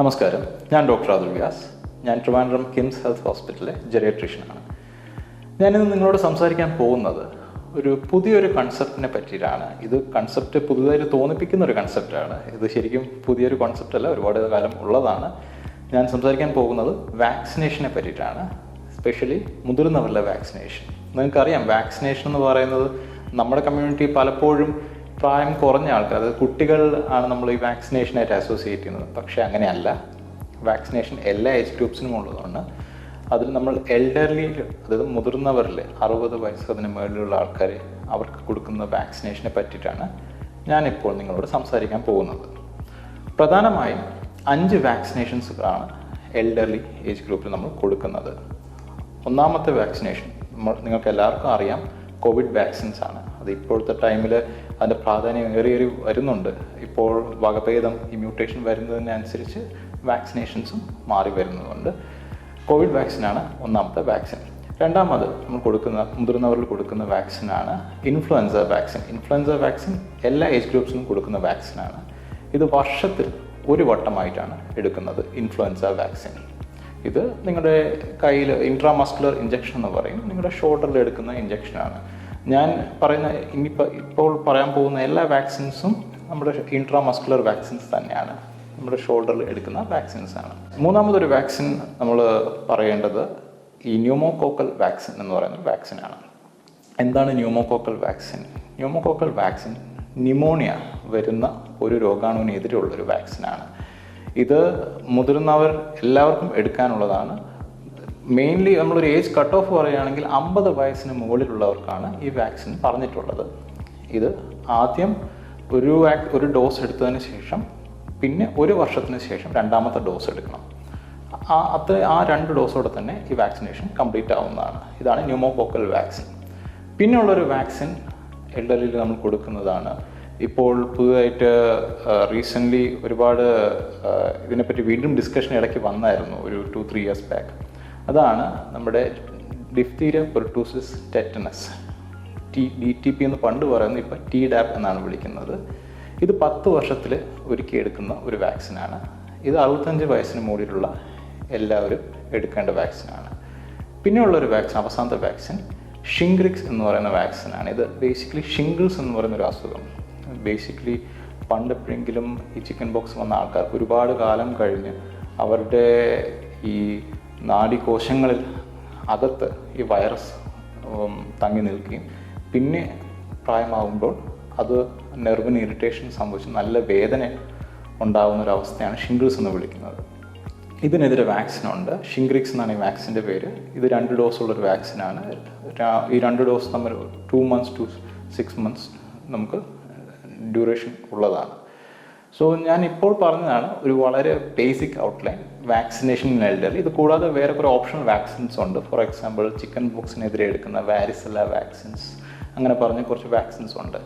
നമസ്കാരം. ഞാൻ ഡോക്ടർ അതുൽ വ്യാസ്. ഞാൻ ട്രിവാൻഡ്രം കിംസ് ഹെൽത്ത് ഹോസ്പിറ്റലിലെ ജെറിയട്രീഷ്യനാണ്. ഞാനിന്ന് നിങ്ങളോട് സംസാരിക്കാൻ പോകുന്നത് ഒരു പുതിയൊരു കൺസെപ്റ്റിനെ പറ്റിയിട്ടാണ്. ഇത് കൺസെപ്റ്റ് പുതുതായിട്ട് തോന്നിപ്പിക്കുന്ന ഒരു കൺസെപ്റ്റാണ് ഇത് ശരിക്കും പുതിയൊരു കൺസെപ്റ്റ് അല്ല ഒരുപാട് കാലം ഉള്ളതാണ്. ഞാൻ സംസാരിക്കാൻ പോകുന്നത് വാക്സിനേഷനെ പറ്റിയിട്ടാണ്. സ്പെഷ്യലി മുതിർന്നവരുടെ വാക്സിനേഷൻ നിങ്ങൾക്കറിയാം വാക്സിനേഷൻ എന്ന് പറയുന്നത് നമ്മുടെ കമ്മ്യൂണിറ്റി പലപ്പോഴും പ്രായം കുറഞ്ഞ ആൾക്കാർ അതായത് കുട്ടികൾ ആണ് നമ്മൾ ഈ വാക്സിനേഷനായിട്ട് അസോസിയേറ്റ് ചെയ്യുന്നത്. പക്ഷേ അങ്ങനെയല്ല. വാക്സിനേഷൻ എല്ലാ ഏജ് ഗ്രൂപ്പ്സിനും ഉള്ളതുകൊണ്ട് അതിൽ നമ്മൾ എൽഡർലി അതായത് മുതിർന്നവരിൽ അറുപത് വയസ്സ് അതിന് മുകളിലുള്ള ആൾക്കാർ അവർക്ക് കൊടുക്കുന്ന വാക്സിനേഷനെ പറ്റിയിട്ടാണ് ഞാനിപ്പോൾ നിങ്ങളോട് സംസാരിക്കാൻ പോകുന്നത്. പ്രധാനമായും അഞ്ച് വാക്സിനേഷൻസുകളാണ് എൽഡർലി ഏജ് ഗ്രൂപ്പിൽ നമ്മൾ കൊടുക്കുന്നത്. ഒന്നാമത്തെ വാക്സിനേഷൻ നമ്മൾ നിങ്ങൾക്ക് എല്ലാവർക്കും അറിയാം കോവിഡ് വാക്സിൻസ് ആണ്. അത് ഇപ്പോഴത്തെ ടൈമിൽ അതിന്റെ പ്രാധാന്യം ഏറിയേറി വരുന്നുണ്ട്. ഇപ്പോൾ വകഭേദം ഈ മ്യൂട്ടേഷൻ വരുന്നതിനനുസരിച്ച് വാക്സിനേഷൻസും മാറി വരുന്നതുകൊണ്ട് കോവിഡ് വാക്സിനാണ് ഒന്നാമത്തെ വാക്സിൻ രണ്ടാമത് നമ്മൾ കൊടുക്കുന്ന മുതിർന്നവരിൽ കൊടുക്കുന്ന വാക്സിനാണ് ഇൻഫ്ലുവൻസ വാക്സിൻ ഇൻഫ്ലുവൻസ വാക്സിൻ എല്ലാ ഏജ് ഗ്രൂപ്പ്സിനും കൊടുക്കുന്ന വാക്സിനാണ് ഇത് വർഷത്തിൽ ഒരു വട്ടമായിട്ടാണ് എടുക്കുന്നത് ഇൻഫ്ലുവൻസ വാക്സിൻ ഇത് നിങ്ങളുടെ കയ്യിൽ ഇൻട്രാമസ്കുലർ ഇഞ്ചക്ഷൻ എന്ന് പറയും. നിങ്ങളുടെ ഷോൾഡറിൽ എടുക്കുന്ന ഇഞ്ചക്ഷനാണ് ഞാൻ പറയുന്ന ഇനിയിപ്പോൾ ഇപ്പോൾ പറയാൻ പോകുന്ന എല്ലാ വാക്സിൻസും നമ്മുടെ ഇൻട്രാമസ്കുലർ വാക്സിൻസ് തന്നെയാണ്. നമ്മുടെ ഷോൾഡറിൽ എടുക്കുന്ന വാക്സിൻസ് ആണ്. മൂന്നാമതൊരു വാക്സിൻ നമ്മൾ പറയേണ്ടത് ഈ ന്യൂമോകോക്കൽ വാക്സിൻ എന്ന് പറയുന്ന വാക്സിനാണ് എന്താണ് pneumococcal vaccine pneumococcal vaccine pneumonia വരുന്ന ഒരു രോഗാണുവിനെതിരെയുള്ള ഒരു വാക്സിനാണ് ഇത് മുതിർന്നവർ എല്ലാവർക്കും എടുക്കാനുള്ളതാണ്. മെയിൻലി നമ്മളൊരു ഏജ് കട്ട് ഓഫ് പറയുകയാണെങ്കിൽ അമ്പത് വയസ്സിന് മുകളിലുള്ളവർക്കാണ് ഈ വാക്സിൻ പറഞ്ഞിട്ടുള്ളത്. ഇത് ആദ്യം ഒരു വാക് ഒരു ഡോസ് എടുത്തതിന് ശേഷം പിന്നെ ഒരു വർഷത്തിന് ശേഷം രണ്ടാമത്തെ ഡോസ് എടുക്കണം. ആ അത്ര ആ രണ്ട് ഡോസോടെ തന്നെ ഈ വാക്സിനേഷൻ കംപ്ലീറ്റ് ആവുന്നതാണ്. ഇതാണ് ന്യൂമോപോക്കൽ വാക്സിൻ പിന്നെയുള്ളൊരു വാക്സിൻ എൽഡറിൽ നമ്മൾ കൊടുക്കുന്നതാണ്. ഇപ്പോൾ പുതുതായിട്ട് റീസെന്റ്ലി ഒരുപാട് ഇതിനെപ്പറ്റി വീണ്ടും ഡിസ്കഷൻ ഇടയ്ക്ക് വന്നായിരുന്നു ഒരു ടു ത്രീ ഇയേഴ്സ് ബാക്ക് അതാണ് നമ്മുടെ diphtheria pertussis tetanus T D T P എന്ന് പണ്ട് പറയുന്നത് ഇപ്പോൾ ടി ഡാപ്പ് എന്നാണ് വിളിക്കുന്നത്. ഇത് പത്ത് വർഷത്തിൽ ഒരുക്കി എടുക്കുന്ന ഒരു വാക്സിനാണ് ഇത് അറുപത്തഞ്ച് വയസ്സിന് മുകളിലുള്ള എല്ലാവരും എടുക്കേണ്ട വാക്സിനാണ് പിന്നെയുള്ളൊരു വാക്സിൻ അവസാനത്തെ വാക്സിൻ ഷിംഗ്രിക്സ് എന്ന് പറയുന്ന വാക്സിനാണ് ഇത് ബേസിക്കലി ഷിംഗിൾസ് എന്ന് പറയുന്ന ഒരു അസുഖം. ബേസിക്കലി പണ്ട് എപ്പോഴെങ്കിലും ഈ ചിക്കൻ ബോക്സ് വന്ന ആൾക്കാർക്ക് ഒരുപാട് കാലം കഴിഞ്ഞ് അവരുടെ ഈ നാഡികോശങ്ങളിൽ അകത്ത് ഈ വൈറസ് തങ്ങി നിൽക്കുകയും പിന്നെ പ്രായമാകുമ്പോൾ അത് നെർവിന് ഇറിറ്റേഷൻ സംഭവിച്ച് നല്ല വേദന ഉണ്ടാകുന്ന ഒരു അവസ്ഥയാണ് ഷിംഗിൾസ് എന്ന് വിളിക്കുന്നത്. ഇതിനെതിരെ വാക്സിനുണ്ട് ഷിംഗ്രിക്സ് എന്നാണ് ഈ വാക്സിന്റെ പേര്. ഇത് രണ്ട് ഡോസുള്ളൊരു വാക്സിനാണ് ഈ രണ്ട് ഡോസ് തമ്മിൽ two months to six months നമുക്ക് ഡ്യൂറേഷൻ ഉള്ളതാണ്. സോ ഞാൻ ഇപ്പോൾ പറഞ്ഞതാണ് ഒരു വളരെ ബേസിക് ഔട്ട്ലൈൻ വാക്സിനേഷൻ എൽഡർ ഇത് കൂടാതെ വേറെ കുറേ ഓപ്ഷൻ വാക്സിൻസ് ഉണ്ട്. ഫോർ എക്സാമ്പിൾ ചിക്കൻ ബോക്സിനെതിരെ എടുക്കുന്ന വാരിസല വാക്സിൻസ് അങ്ങനെ പറഞ്ഞ കുറച്ച് വാക്സിൻസ് ഉണ്ട്.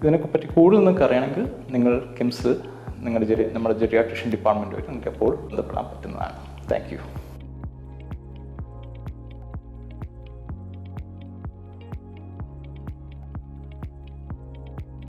ഇതിനൊക്കെ പറ്റി കൂടുതൽ നിങ്ങൾക്ക് അറിയണമെങ്കിൽ നിങ്ങൾ കിംസ് നിങ്ങളുടെ ജെറി നമ്മുടെ ജെറിയാട്രിഷ്യൻ ഡിപ്പാർട്ട്മെന്റുമായിട്ട് നിങ്ങൾക്ക് എപ്പോൾ ബന്ധപ്പെടാൻ പറ്റുന്നതാണ്. Thank you